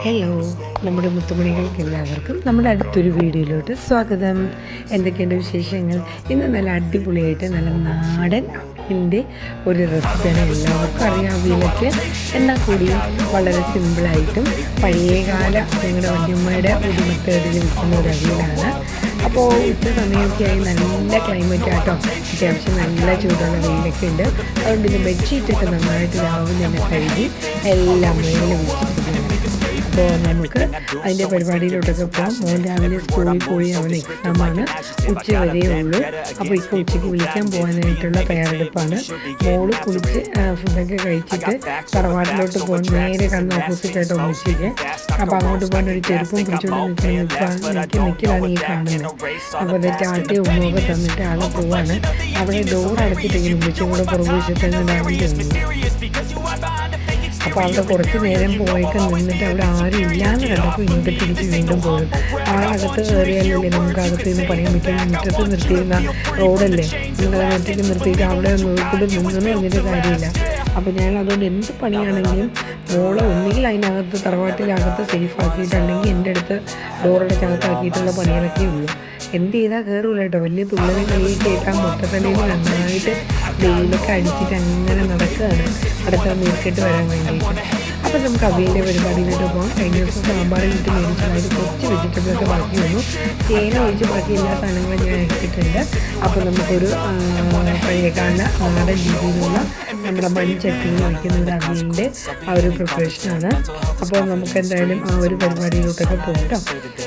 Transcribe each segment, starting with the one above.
Hello നമ്മുടെ മുത്തുമണികൾക്ക് എല്ലാവർക്കും നമ്മുടെ അടുത്തൊരു വീഡിയോയിലോട്ട് സ്വാഗതം. എന്തൊക്കെയുണ്ട് വിശേഷങ്ങൾ? ഇന്ന് നല്ല അടിപൊളിയായിട്ട് നല്ല നാടൻ ഇതിന്റെ ഒരു റെസിപ്പിയാണ് എല്ലാവർക്കും അറിയാം വീലൊക്കെ എന്നാൽ കൂടി വളരെ സിമ്പിളായിട്ടും പഴയകാല ഞങ്ങളുടെ വല്യമ്മയുടെ ഒരു മെത്തേഡിൽ വിൽക്കുന്ന ഒരു അവിയലാണ്. അപ്പോൾ ഉച്ച സമയമൊക്കെ ആയി നല്ല ക്ലൈമറ്റ് ആട്ടോ. അത്യാവശ്യം നല്ല ചൂടുള്ള വെയിലൊക്കെ ഉണ്ട്. അതുകൊണ്ട് ഇത് ബെഡ്ഷീറ്റൊക്കെ നന്നായിട്ട് രാവിലെ തന്നെ കഴുകി എല്ലാം മേലെ വെച്ചിരിക്കുകയാണ് അപ്പോൾ നമുക്ക് അതിന്റെ പരിപാടിയിലോട്ടൊക്കെ പോകാം. മോൻ രാവിലെ സ്കൂളിൽ പോയി അവൻ എക്സാമാണ്. ഉച്ച വരെയേ ഉള്ളൂ. അപ്പോൾ ഇപ്പോൾ ഉച്ചയ്ക്ക് വിളിക്കാൻ പോകാനായിട്ടുള്ള തയ്യാറെടുപ്പാണ്. മോൾ കുളിച്ച് ഫുഡൊക്കെ കഴിച്ചിട്ട് തറവാട്ടിലോട്ട് പോകാൻ നേരെ കണ്ണ് ഓപ്പോസിറ്റായിട്ട് ഒന്നിച്ചിരിക്കെ അപ്പോൾ അങ്ങോട്ട് പോകാൻ ഒരു ചെറുപ്പം പിടിച്ചുകൊണ്ട് നിൽക്കുന്ന നിൽക്കി നിൽക്കലാണ് ഈ കാണുന്നത്. അപ്പോൾ അത് ചാട്ടി ഉമ്മൊക്കെ തന്നിട്ട് ആളെ പോവാണ്. അവിടെ ഡോർ അടച്ചിട്ടെങ്കിലും ഉച്ചയും കൂടെ പുറകുവശത്ത് അവിടെ കുറച്ച് നേരം പോയൊക്കെ നിന്നിട്ട് അവിടെ ആരും ഇല്ലാന്ന് കണ്ടപ്പോൾ ഇങ്ങോട്ട് തിരിച്ച് വീണ്ടും പോകും അകത്ത് കയറിയാലല്ലേ നമുക്ക് അകത്ത് നിന്ന് പണിയാൻ പറ്റും മുറ്റത്ത് നിർത്തിയിരുന്ന റോഡല്ലേ? നിങ്ങൾ മുറ്റത്ത് നിർത്തിയിട്ട് അവിടെ നോക്കിട്ട് നിന്നെന്ന് അതിന്റെ കാര്യമില്ല. അപ്പോൾ ഞാൻ അതുകൊണ്ട് എന്ത് പണിയാണെങ്കിലും മോളെ ഒന്നുകിൽ അതിനകത്ത് തറവാട്ടിലകത്ത് സേഫ് ആക്കിയിട്ട് അല്ലെങ്കിൽ എന്റെ അടുത്ത് ഡോറടച്ചകത്താക്കിയിട്ടുള്ള പണികളൊക്കെ ഉള്ളൂ. എന്ത് ചെയ്താൽ കയറൂല കേട്ടോ. വലിയ തുള്ളലും കളിയൊക്കെ കേട്ടാൽ മുട്ടത്തലയിൽ നന്നായിട്ട് വെയിലൊക്കെ അടിച്ചിട്ട് അങ്ങനെ നടക്കുകയാണ്. അടുത്ത മീൽക്കെട്ട് വരാൻ വേണ്ടിയിട്ട്. അപ്പോൾ നമുക്ക് അവിയന്റെ പരിപാടിയിലോട്ട് പോകാം കഴിഞ്ഞ ദിവസം സാമ്പാറിൽ ഇട്ട് മേടിച്ചതായിട്ട് കുറച്ച് വെജിറ്റബിളൊക്കെ ബാക്കി വന്നു തേന ഒഴിച്ച് ബാക്കി എല്ലാ സാധനങ്ങളും ഞാൻ എടുത്തിട്ടുണ്ട്. അപ്പോൾ നമുക്കൊരു പഴയ പഴയകാല നാടൻ രീതിയിലുള്ള നമ്മുടെ മൺചട്ടിയിൽ വയ്ക്കുന്നത് അതിന്റെ ആ ഒരു പ്രിപ്പറേഷനാണ് അപ്പോൾ നമുക്ക് എന്തായാലും ആ ഒരു പരിപാടിയിലോട്ടൊക്കെ പോകട്ടോ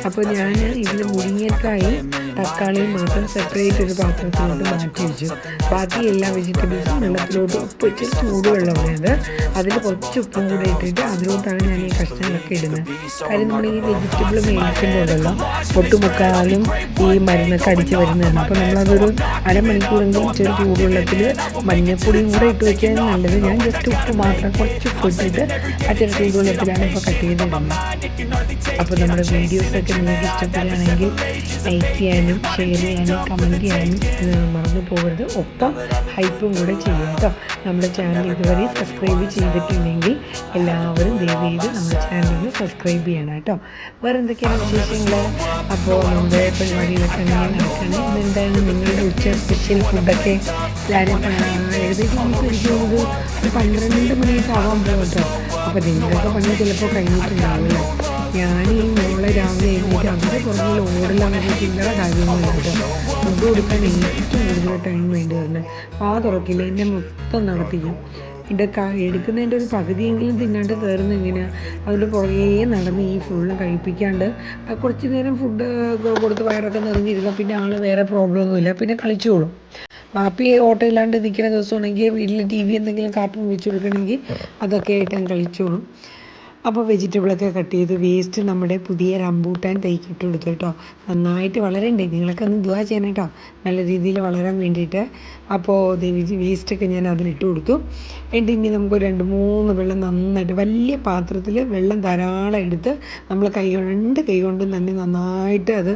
അപ്പോൾ ഞാൻ ഇതിൽ മുരിങ്ങക്കായി തക്കാളി മാത്രം സെപ്പറേറ്റ് ഒരു പാത്രത്തിലോട്ട് മാറ്റി വെച്ചു. ബാക്കി എല്ലാ വെജിറ്റബിൾസും വെള്ളത്തിലോട്ട് ഉപ്പ് ഇച്ചിരി ചൂടുവെള്ളമായത് അതിൽ കുറച്ച് ഉപ്പും കൂടെ ഇട്ടിട്ട് അതിലോട്ടാണ് ഞാൻ ഈ കഷ്ണങ്ങളൊക്കെ ഇടുന്നത്. കാര്യം നമ്മൾ ഈ വെജിറ്റബിൾ മേടിക്കുമ്പോഴല്ലോ ഒട്ടുമുക്കാലും ഈ മരുന്നൊക്കെ അടിച്ച് വരുന്നതാണ്. അപ്പോൾ നമ്മളതൊരു അരമണിക്കൂറെങ്കിലും ചെറു ചൂടുവെള്ളത്തിൽ മഞ്ഞപ്പൊടിയും കൂടെ ഇട്ട് വെക്കാൻ നല്ലത്. ഞാൻ ജസ്റ്റ് ഉപ്പ് മാത്രം കുറച്ച് ഫുഡ് ഇട്ട് ആ ചെറു വെള്ളത്തിലാണ് ഇപ്പോൾ കട്ട് ചെയ്തിടുന്നത് അപ്പോൾ നമ്മുടെ വീഡിയോസൊക്കെ നിങ്ങൾക്ക് ഇഷ്ടപ്പെടുകയാണെങ്കിൽ ലൈക്ക് ചെയ്യാനും ഷെയർ ചെയ്യാനും കമന്റ് ചെയ്യാനും മറന്നു പോകരുത്. ഒപ്പം ഹൈപ്പും കൂടെ ചെയ്യുക കേട്ടോ നമ്മുടെ ചാനൽ ഇതുവരെ സബ്സ്ക്രൈബ് ചെയ്തിട്ടുണ്ടെങ്കിൽ എല്ലാവരും ദയവ് ചെയ്ത് നമ്മുടെ ചാനലിന് സബ്സ്ക്രൈബ് ചെയ്യണം കേട്ടോ വേറെ എന്തൊക്കെയാണ് വിശേഷങ്ങൾ അപ്പോൾ നമ്മുടെ പരിപാടികളൊക്കെ അങ്ങനെ നടക്കണം? ഇന്നെന്തായാലും നിങ്ങളുടെ ഉച്ച സ്പെഷ്യൽ ഫുഡൊക്കെ എല്ലാവരും ഏകദേശം തോന്നുന്നത് ഒരു പന്ത്രണ്ട് മണിയൊക്കെ ആവാൻ പോകും കേട്ടോ അപ്പോൾ നിങ്ങളൊക്കെ പണി ചിലപ്പോൾ കഴിഞ്ഞിട്ടുണ്ടാവില്ല. ഞാൻ ഈ മോളെ രാവിലെ എഴുന്നേറ്റ് അവരുടെ പുറകിൽ ഓടില്ലാതെ ചില്ലറ കാര്യങ്ങളുണ്ട് കേട്ടോ ഫുഡ് കൊടുക്കാൻ ഏറ്റവും കൂടുതൽ ടൈം വേണ്ടി വരുന്നത് ആ തുറക്കില്ല എന്നെ മൊത്തം നടത്തിക്കും. എന്റെ എടുക്കുന്നതിന്റെ ഒരു പകുതിയെങ്കിലും തിന്നാണ്ട് കയറുന്ന എങ്ങനെയാണ് അതിന്റെ പുറകെ നടന്ന് ഈ ഫുള്ള് കഴിപ്പിക്കാണ്ട് കുറച്ച് നേരം ഫുഡ് കൊടുത്ത് വയറൊക്കെ നിറഞ്ഞിരുന്ന പിന്നെ ആൾ വേറെ പ്രോബ്ലം ഒന്നുമില്ല. പിന്നെ കളിച്ചോളും. ബാപ്പി ഓട്ടോ ഇല്ലാണ്ട് നിൽക്കുന്ന ദിവസമാണെങ്കിൽ വീട്ടിൽ ടി വി എന്തെങ്കിലും കാർട്ടൂൺ വെച്ച് കൊടുക്കണമെങ്കിൽ അതൊക്കെ ആയിട്ട് ഞാൻ കളിച്ചോളും അപ്പോൾ വെജിറ്റബിളൊക്കെ കട്ട് ചെയ്ത് വേസ്റ്റ് നമ്മുടെ പുതിയ റംബൂട്ടാൻ തൈക്കിട്ട് കൊടുത്തു കേട്ടോ. നന്നായിട്ട് വളരണ്ടേ? നിങ്ങളൊക്കെ ഒന്ന് ദുവാ ചെയ്യണം കേട്ടോ. നല്ല രീതിയിൽ വളരാൻ വേണ്ടിയിട്ട്. അപ്പോൾ വേസ്റ്റൊക്കെ ഞാൻ അതിലിട്ട് കൊടുത്തു. എന്നിട്ട് ഇനി നമുക്ക് രണ്ട് മൂന്ന് വെള്ളം നന്നായിട്ട് വലിയ പാത്രത്തിൽ വെള്ളം ധാരാളം എടുത്ത് നമ്മൾ കൈ രണ്ട് കൈ കൊണ്ടും തന്നെ നന്നായിട്ട് അത്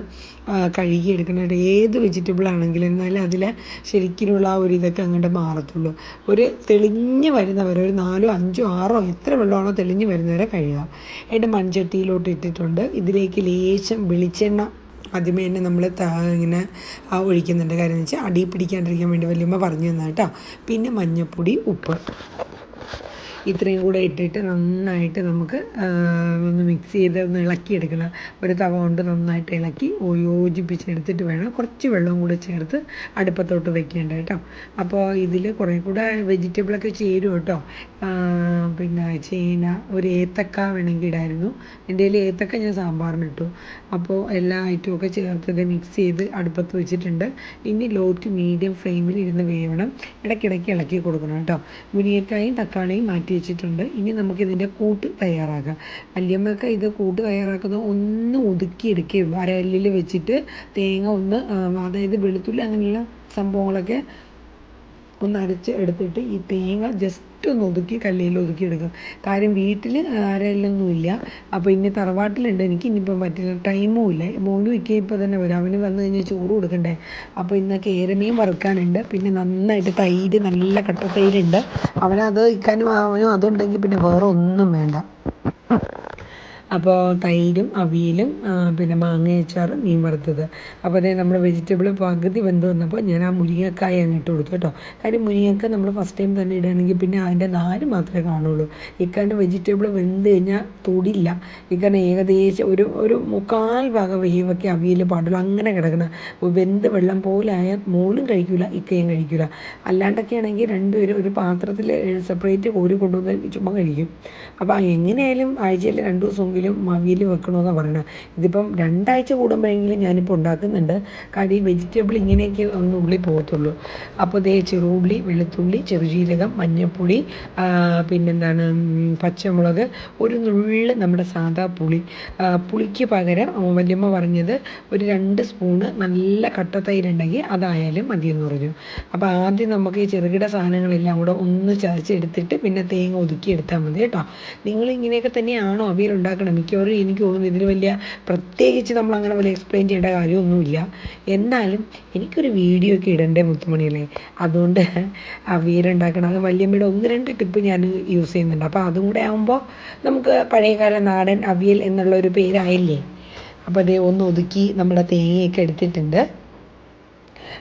കഴുകി കേട്ടോ ഏത് വെജിറ്റബിൾ ആണെങ്കിലും എന്നാലും അതിൽ ശരിക്കിനുള്ള ആ ഒരു ഇതൊക്കെ അങ്ങോട്ട് മാറത്തുള്ളൂ. ഒരു തെളിഞ്ഞ് വരുന്നവരെ ഒരു നാലോ അഞ്ചോ ആറോ എത്ര വെള്ളമാണോ തെളിഞ്ഞ് വരുന്നവരെ കഴുകാം എന്നിട്ട് മൺചട്ടിയിലോട്ട് ഇട്ടിട്ടുണ്ട്. ഇതിലേക്ക് ലേശം വെളിച്ചെണ്ണ ആദ്യമേ തന്നെ നമ്മൾ ഇങ്ങനെ ഒഴിക്കുന്നുണ്ട്. കാര്യം എന്ന് വെച്ചാൽ അടി പിടിക്കാണ്ടിരിക്കാൻ വേണ്ടി വലിയമ്മ പറഞ്ഞു തന്നെ കേട്ടോ. പിന്നെ മഞ്ഞൾപ്പൊടി ഉപ്പ്. ഇത്രയും കൂടെ ഇട്ടിട്ട് നന്നായിട്ട് നമുക്ക് ഒന്ന് മിക്സ് ചെയ്ത് ഒന്ന് ഇളക്കിയെടുക്കണം. ഒരു തവ കൊണ്ട് നന്നായിട്ട് ഇളക്കി യോജിപ്പിച്ചെടുത്തിട്ട് വേണം കുറച്ച് വെള്ളവും കൂടെ ചേർത്ത് അടുപ്പത്തോട്ട് വെക്കേണ്ടത് കേട്ടോ. അപ്പോൾ ഇതിൽ കുറേ കൂടെ വെജിറ്റബിളൊക്കെ ചേരും കേട്ടോ. പിന്നെ ചേന ഒരു ഏത്തക്ക വേണമെങ്കിൽ ഇടായിരുന്നു. എന്റെ കയ്യിൽ ഏത്തക്ക ഞാൻ സാമ്പാറിനിട്ടു അപ്പോൾ എല്ലാ ഐറ്റവും ഒക്കെ ചേർത്തത് മിക്സ് ചെയ്ത് അടുപ്പത്ത് വെച്ചിട്ടുണ്ട്. ഇനി ലോ ടു മീഡിയം ഫ്ലെയിമിൽ ഇരുന്ന് വേവണം. ഇടയ്ക്കിടയ്ക്ക് ഇളക്കി കൊടുക്കണം കേട്ടോ. മുരിങ്ങക്കായും തക്കാളിയും മാറ്റി വെച്ചിട്ടുണ്ട് ഇനി നമുക്കിതിന്റെ കൂട്ട് തയ്യാറാക്കാം. വല്യമ്മയൊക്കെ ഇത് കൂട്ട് തയ്യാറാക്കുന്ന ഒന്ന് ഒതുക്കിയെടുക്കുകയും വരലിൽ വെച്ചിട്ട് തേങ്ങ ഒന്ന് അതായത് വെളുത്തുള്ളി അങ്ങനെയുള്ള സംഭവങ്ങളൊക്കെ ഒന്ന് അരച്ച് എടുത്തിട്ട് ഈ തേങ്ങ ജസ്റ്റ് ഒന്ന് ഒതുക്കി കല്ലിൽ ഒതുക്കി എടുക്കും. കാര്യം വീട്ടിൽ ആരെല്ലൊന്നുമില്ല. അപ്പോൾ ഇനി തറവാട്ടിലുണ്ട്. എനിക്ക് ഇനിയിപ്പം പറ്റില്ല. ടൈമും ഇല്ല. മോനും ഇക്ക ഇപ്പോൾ തന്നെ വരും. അവന് വന്നു കഴിഞ്ഞാൽ ചോറ് കൊടുക്കണ്ടേ? അപ്പോൾ ഇന്ന് കേരമീൻ വറുക്കാനുണ്ട്. പിന്നെ നന്നായിട്ട് തൈര് നല്ല കട്ട തൈരുണ്ട് അവനത് ഇക്കാനും അവനും അതുണ്ടെങ്കിൽ പിന്നെ വേറെ ഒന്നും വേണ്ട. അപ്പോൾ തൈരും അവിയലും പിന്നെ മാങ്ങ മീൻ വറുത്തത്. അപ്പോൾ അതേ നമ്മുടെ വെജിറ്റബിൾ പകുതി വെന്ത് വന്നപ്പോൾ ഞാൻ ആ മുരിങ്ങക്കായ അങ്ങ് ഇട്ട് കൊടുത്തു കേട്ടോ. കാര്യം മുരിങ്ങക്ക നമ്മൾ ഫസ്റ്റ് ടൈം തന്നെ ഇടുകയാണെങ്കിൽ പിന്നെ അതിന്റെ നാര് മാത്രമേ കാണുള്ളൂ. ഇക്കാണ്ട് വെജിറ്റബിൾ വെന്ത് കഴിഞ്ഞാൽ തൊടില്ല. ഇക്കാണ്ട് ഏകദേശം ഒരു ഒരു മുക്കാൽ ഭാഗം വേവൊക്കെ അവിയൽ പാടുള്ളൂ. അങ്ങനെ കിടക്കണം. വെന്ത് വെള്ളം പോലെ ആയാൽ മോളും കഴിക്കില്ല ഇക്കയും കഴിക്കില്ല അല്ലാണ്ടൊക്കെ ആണെങ്കിൽ രണ്ടുപേരും ഒരു പാത്രത്തിൽ സെപ്പറേറ്റ് കോരി കൊണ്ടുവന്ന് ചുമ്മാ കഴിക്കും. അപ്പോൾ എങ്ങനെയായാലും ആഴ്ചയിൽ രണ്ട് ദിവസമെങ്കിലും അവിയൽ വെക്കണമെന്നാണ് പറയുന്നത് ഇതിപ്പം രണ്ടാഴ്ച കൂടുമ്പോഴെങ്കിലും ഞാനിപ്പോൾ ഉണ്ടാക്കുന്നുണ്ട്. കാര്യം ഈ വെജിറ്റബിൾ ഇങ്ങനെയൊക്കെ ഒന്ന് ഉള്ളി പോകത്തുള്ളൂ. അപ്പോൾ ദേ ചെറുള്ളി വെളുത്തുള്ളി ചെറുജീരകം മഞ്ഞൾപ്പൊടി പിന്നെന്താണ് പച്ചമുളക് ഒരു നുള്ള് നമ്മുടെ സാധാ പുളി. പുളിക്ക് പകരം വല്യമ്മ പറഞ്ഞത് ഒരു രണ്ട് സ്പൂണ് നല്ല കട്ട തൈരുണ്ടെങ്കിൽ അതായാലും മതിയെന്ന് പറഞ്ഞു. അപ്പോൾ ആദ്യം നമുക്ക് ഈ ചെറുകിട സാധനങ്ങളെല്ലാം കൂടെ ഒന്ന് ചതച്ചെടുത്തിട്ട് പിന്നെ തേങ്ങ ഒതുക്കി എടുത്താൽ മതി കേട്ടോ. നിങ്ങൾ ഇങ്ങനെയൊക്കെ തന്നെയാണോ അവിയൽ ഉണ്ടാക്കണം മിക്കവാറും എനിക്ക് തോന്നുന്നു ഇതിന് വലിയ പ്രത്യേകിച്ച് നമ്മൾ അങ്ങനെ വലിയ എക്സ്പ്ലെയിൻ ചെയ്യേണ്ട കാര്യമൊന്നുമില്ല. എന്നാലും എനിക്കൊരു വീഡിയോ ഒക്കെ ഇടണ്ടേ മുത്തുമണിയല്ലേ? അതുകൊണ്ട് ആ ഉണ്ടാക്കണം. അത് വല്യമ്മയുടെ ഒന്ന് രണ്ട് ടിപ്പ് ഞാൻ യൂസ് ചെയ്യുന്നുണ്ട്. അപ്പോൾ അതും കൂടെ ആകുമ്പോൾ നമുക്ക് പഴയകാല നാടൻ അവിയൽ എന്നുള്ള ഒരു പേരായില്ലേ? അപ്പോൾ അതേ ഒന്ന് ഒതുക്കി നമ്മുടെ തേങ്ങയൊക്കെ എടുത്തിട്ടുണ്ട്.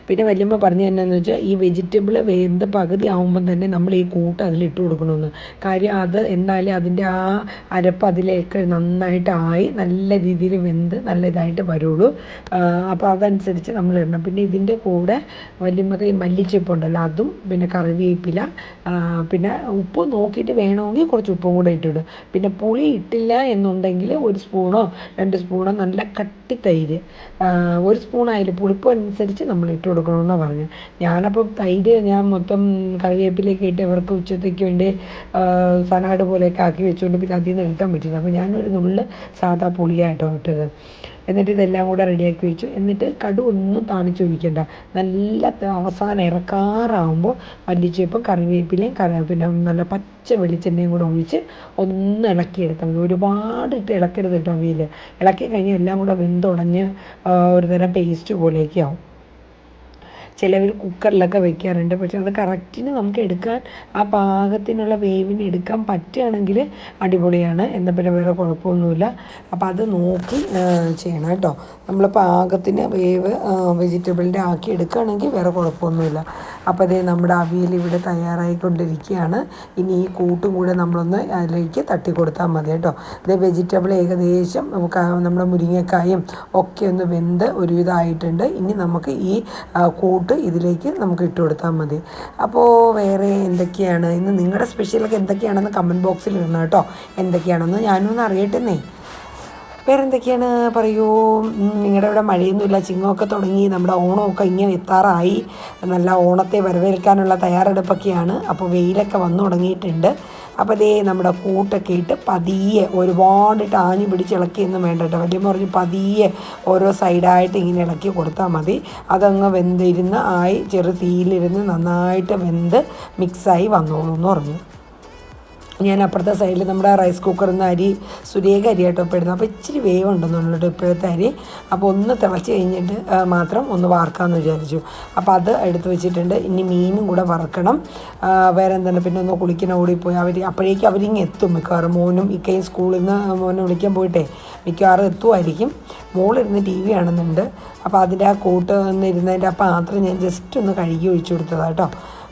പിന്നെ വല്യമ്മ പറഞ്ഞു എന്നാന്ന് വെച്ചാൽ ഈ വെജിറ്റബിൾ വെന്ത് പകുതി ആകുമ്പം തന്നെ നമ്മൾ ഈ കൂട്ട് അതിലിട്ട് കൊടുക്കണമെന്ന് കാര്യം അത് എന്നാലേ അതിന്റെ ആ അരപ്പ് അതിലേക്ക് നന്നായിട്ട് ആയി നല്ല രീതിയിൽ വെന്ത് നല്ല ഇതായിട്ട് വരുള്ളൂ. അപ്പോൾ അതനുസരിച്ച് നമ്മൾ ഇടണം. പിന്നെ ഇതിന്റെ കൂടെ വല്യമ്മക്ക് ഈ മല്ലിച്ചപ്പ് ഉണ്ടല്ലോ അതും പിന്നെ കറിവേപ്പില പിന്നെ ഉപ്പ് നോക്കിയിട്ട് വേണമെങ്കിൽ കുറച്ച് ഉപ്പും കൂടെ ഇട്ടിടും. പിന്നെ പുളി ഇട്ടില്ല എന്നുണ്ടെങ്കിൽ ഒരു സ്പൂണോ രണ്ട് സ്പൂണോ നല്ല കട്ടി തൈര് ഒരു സ്പൂണായാലും പുളിപ്പ് അനുസരിച്ച് നമ്മൾ ഇട്ട് കൊടുക്കണമെന്നാണ് പറഞ്ഞത് ഞാനപ്പോൾ തൈര് ഞാൻ മൊത്തം കറിവേപ്പിലേക്ക് ഇട്ട് ഇവർക്ക് ഉച്ചത്തേക്ക് വേണ്ടി സലാഡ് പോലെയൊക്കെ ആക്കി വെച്ചുകൊണ്ട് പിന്നെ അതിൽ നിന്ന് എടുക്കാൻ പറ്റില്ല. അപ്പോൾ ഞാനൊരു നുള്ള് സാധാ പുളിയായിട്ടോ ഇട്ടത്. എന്നിട്ട് ഇതെല്ലാം കൂടെ റെഡിയാക്കി വെച്ചു. എന്നിട്ട് കടു ഒന്നും താണിച്ച് ഒഴിക്കണ്ട. നല്ല അവസാനം ഇറക്കാറാകുമ്പോൾ മല്ലിച്ചേപ്പും കറിവേപ്പിലയും കറി പിന്നെ നല്ല പച്ച വെളിച്ചെണ്ണയും കൂടെ ഒഴിച്ച് ഒന്ന് ഇളക്കിയെടുത്താൽ മതി. ഒരുപാട് ഇട്ട് ഇളക്കരുത് കേട്ടോ അവിയിൽ ഇളക്കി കഴിഞ്ഞാൽ എല്ലാം കൂടെ വെന്തുടഞ്ഞ് ഒരു തരം പേസ്റ്റ് പോലെയൊക്കെ ആവും ചിലവർ കുക്കറിലൊക്കെ വെക്കാറുണ്ട്. പക്ഷെ അത് കറക്റ്റിന് നമുക്ക് എടുക്കാൻ ആ പാകത്തിനുള്ള വേവിന് എടുക്കാൻ പറ്റുകയാണെങ്കിൽ അടിപൊളിയാണ്. എന്നാൽ പിന്നെ വേറെ കുഴപ്പമൊന്നുമില്ല. അപ്പോൾ അത് നോക്കി ചെയ്യണം കേട്ടോ. നമ്മൾ പാകത്തിന് വേവ് വെജിറ്റബിളിന്റെ ആക്കി എടുക്കുകയാണെങ്കിൽ വേറെ കുഴപ്പമൊന്നുമില്ല. അപ്പോൾ അതേ നമ്മുടെ അവിയൽ ഇവിടെ തയ്യാറായിക്കൊണ്ടിരിക്കുകയാണ്. ഇനി ഈ കൂട്ടും കൂടെ നമ്മളൊന്ന് അതിലേക്ക് തട്ടി കൊടുത്താൽ മതി കേട്ടോ. ഇത് വെജിറ്റബിൾ ഏകദേശം നമ്മുടെ മുരിങ്ങക്കായും ഒക്കെ ഒന്ന് വെന്ത് ഒരുവിധമായിട്ടുണ്ട്. ഇനി നമുക്ക് ഈ ആ, കൂട്ട് ഇതിലേക്ക് നമുക്ക് ഇട്ട് കൊടുത്താൽ മതി. അപ്പോൾ വേറെ എന്തൊക്കെയാണ്? ഇന്ന് നിങ്ങളുടെ സ്പെഷ്യലൊക്കെ എന്തൊക്കെയാണെന്ന് കമന്റ് ബോക്സിൽ ഇടണം കേട്ടോ. എന്തൊക്കെയാണെന്ന് ഞാനും ഒന്ന് അറിയട്ടെന്നേ. വേറെ എന്തൊക്കെയാണ് പറയൂ നിങ്ങളുടെ ഇവിടെ മഴയൊന്നുമില്ല. ചിങ്ങമൊക്കെ തുടങ്ങി. നമ്മുടെ ഓണമൊക്കെ ഇങ്ങനെ എത്താറായി. നല്ല ഓണത്തെ വരവേൽക്കാനുള്ള തയ്യാറെടുപ്പൊക്കെയാണ്. അപ്പോൾ വെയിലൊക്കെ വന്നു തുടങ്ങിയിട്ടുണ്ട്. അപ്പോൾ ദേ നമ്മുടെ കൂട്ടൊക്കെ ഇട്ട് പതിയെ ഒരുപാട് ടാഞ്ഞു പിടിച്ച് ഇളക്കിയൊന്നും വേണ്ട കേട്ടോ. വലിയ പറഞ്ഞു പതിയെ ഓരോ സൈഡായിട്ട് ഇങ്ങനെ ഇളക്കി കൊടുത്താൽ മതി. അതങ്ങ് വെന്തിരുന്ന് ആയി ചെറു തീയിലിരുന്ന് നന്നായിട്ട് വെന്ത് മിക്സായി വന്നോളൂ എന്ന് പറഞ്ഞു. ഞാൻ അപ്പുറത്തെ സൈഡിൽ നമ്മുടെ റൈസ് കുക്കറിൽ നിന്ന് അരി സുരേഖ അരി ആട്ടോ ഇപ്പോൾ ഇടുന്നത് അപ്പോൾ ഇച്ചിരി വേവ് ഉണ്ടെന്നുള്ളൂ ഇപ്പോഴത്തെ അരി? അപ്പോൾ ഒന്ന് തിളച്ച് കഴിഞ്ഞിട്ട് മാത്രം ഒന്ന് വാർക്കാമെന്ന് വിചാരിച്ചു. അപ്പോൾ അത് എടുത്ത് വെച്ചിട്ടുണ്ട്. ഇനി മീനും കൂടെ വറക്കണം. വേറെ എന്താണ്? പിന്നെ ഒന്ന് കുളിക്കണ ഓടിപ്പോയി. അവർ അപ്പോഴേക്കും അവരിങ്ങ് എത്തും മിക്കവാറും. മോനും ഇക്കയും സ്കൂളിൽ നിന്ന് മോനെ വിളിക്കാൻ പോയിട്ടേ മിക്കവാറും എത്തുമായിരിക്കും മോളിരുന്ന് ടി വി ആണെന്നുണ്ട് അപ്പോൾ അതിന്റെ ആ കൂട്ട് നിന്നിരുന്നതിന്റെ ആ പാത്രം ഞാൻ ജസ്റ്റ് ഒന്ന് കഴുകി ഒഴിച്ചു കൊടുത്തതാണ് കേട്ടോ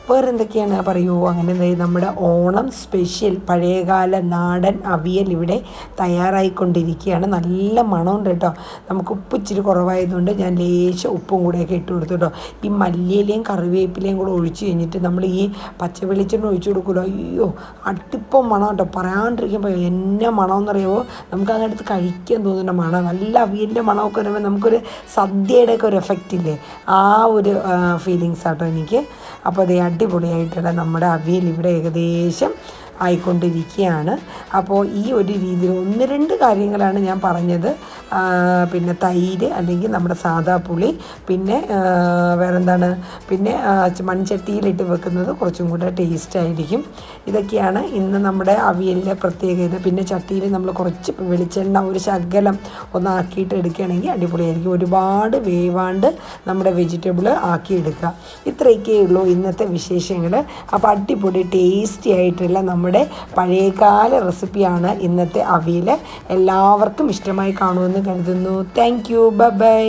വേറെ എന്തൊക്കെയാണ് പറയൂ? അങ്ങനെ എന്തായാലും നമ്മുടെ ഓണം സ്പെഷ്യൽ പഴയകാല നാടൻ അവിയൽ ഇവിടെ തയ്യാറായിക്കൊണ്ടിരിക്കുകയാണ്. നല്ല മണമുണ്ട് കേട്ടോ. നമുക്ക് ഉപ്പ് ഇച്ചിരി കുറവായതുകൊണ്ട് ഞാൻ ലേശം ഉപ്പും കൂടെയൊക്കെ ഇട്ട് കൊടുത്തു കേട്ടോ. ഈ മല്ലിയിലയും കറിവേപ്പിലയും കൂടെ ഒഴിച്ച് കഴിഞ്ഞിട്ട് നമ്മൾ ഈ പച്ച വെളിച്ചെണ്ണ ഒഴിച്ചു കൊടുക്കുമല്ലോ. അയ്യോ അട്ടിപ്പം മണം കേട്ടോ. പറയാണ്ടിരിക്കുമ്പോൾ എന്നെ പറയുമ്പോൾ നമുക്ക് അങ്ങടുത്ത് കഴിക്കാൻ തോന്നുന്ന മണം നല്ല അവിയലിന്റെ മണമൊക്കെ വരുമ്പോൾ നമുക്കൊരു സദ്യയുടെ ഒക്കെ ഒരു എഫക്റ്റ് ഇല്ലേ? ആ ഒരു ഫീലിങ്സ് ആട്ടോ എനിക്ക്. അപ്പോൾ അതേ അടിപൊളിയായിട്ടുള്ള നമ്മുടെ അവിയൽ ഇവിടെ ഏകദേശം ആയിക്കൊണ്ടിരിക്കുകയാണ്. അപ്പോൾ ഈ ഒരു രീതിയിൽ ഒന്ന് രണ്ട് കാര്യങ്ങളാണ് ഞാൻ പറഞ്ഞത്. പിന്നെ തൈര് അല്ലെങ്കിൽ നമ്മുടെ സാദാ പുളി പിന്നെ വേറെന്താണ്? പിന്നെ മൺചട്ടിയിലിട്ട് വെക്കുന്നത് കുറച്ചും കൂടെ ടേസ്റ്റ് ആയിരിക്കും. ഇതൊക്കെയാണ് ഇന്ന് നമ്മുടെ അവിയലിലെ പ്രത്യേകത. പിന്നെ ചട്ടിയിൽ നമ്മൾ കുറച്ച് വെളിച്ചെണ്ണ ഒരു ശകലം ഒന്നാക്കിയിട്ട് എടുക്കുകയാണെങ്കിൽ അടിപൊളിയായിരിക്കും. ഒരുപാട് വേവാണ്ട് നമ്മുടെ വെജിറ്റബിൾ ആക്കിയെടുക്കുക. ഇത്രയൊക്കെ ഉള്ളൂ ഇന്നത്തെ വിശേഷങ്ങൾ. അപ്പോൾ അടിപൊളി ടേസ്റ്റി ആയിട്ടുള്ള നമ്മുടെ പഴയകാല റെസിപ്പിയാണ് ഇന്നത്തെ അവിയൽ എല്ലാവർക്കും ഇഷ്ടമായി കാണുമെന്ന് കരുതുന്നു. Thank you by